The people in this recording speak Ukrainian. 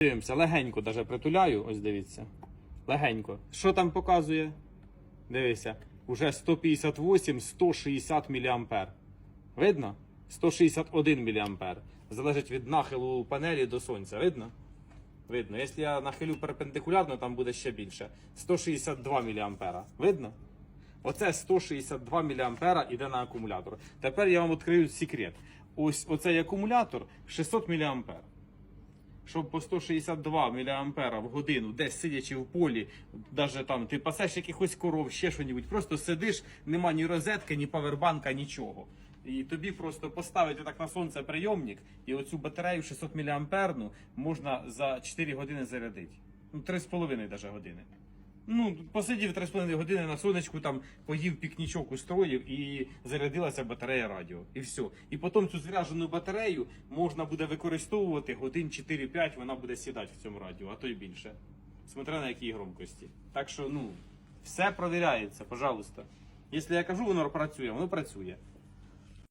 Дивимося, легенько даже притуляю, ось дивіться. Легенько. Що там показує? Дивися, уже 158, 160 мА. Видно? 161 мА. Залежить від нахилу панелі до сонця. Видно? Видно. Якщо я нахилю перпендикулярно, там буде ще більше. 162 мА. Видно? Оце 162 мА йде на акумулятор. Тепер я вам відкрию секрет. Ось оцей акумулятор 600 мА щоб по 162 мА в годину, десь сидячи в полі, даже там ти пасеш якихось коров, ще що нібудь, просто сидиш, нема ні розетки, ні павербанка, нічого. І тобі просто поставити так на сонце прийомник, і оцю батарею 600 мА можна за 4 години зарядити. Ну, 3,5 навіть години. Ну, посидів 3,5 години на сонечку, там поїв пікнічок устроїв і зарядилася батарея радіо. І все. І потім цю заряджену батарею можна буде використовувати годин 4-5, вона буде сідати в цьому радіо, а то й більше. Смотря на якій громкості. Так що, ну, все провіряється, пожалуйста. Якщо я кажу, воно працює, воно працює.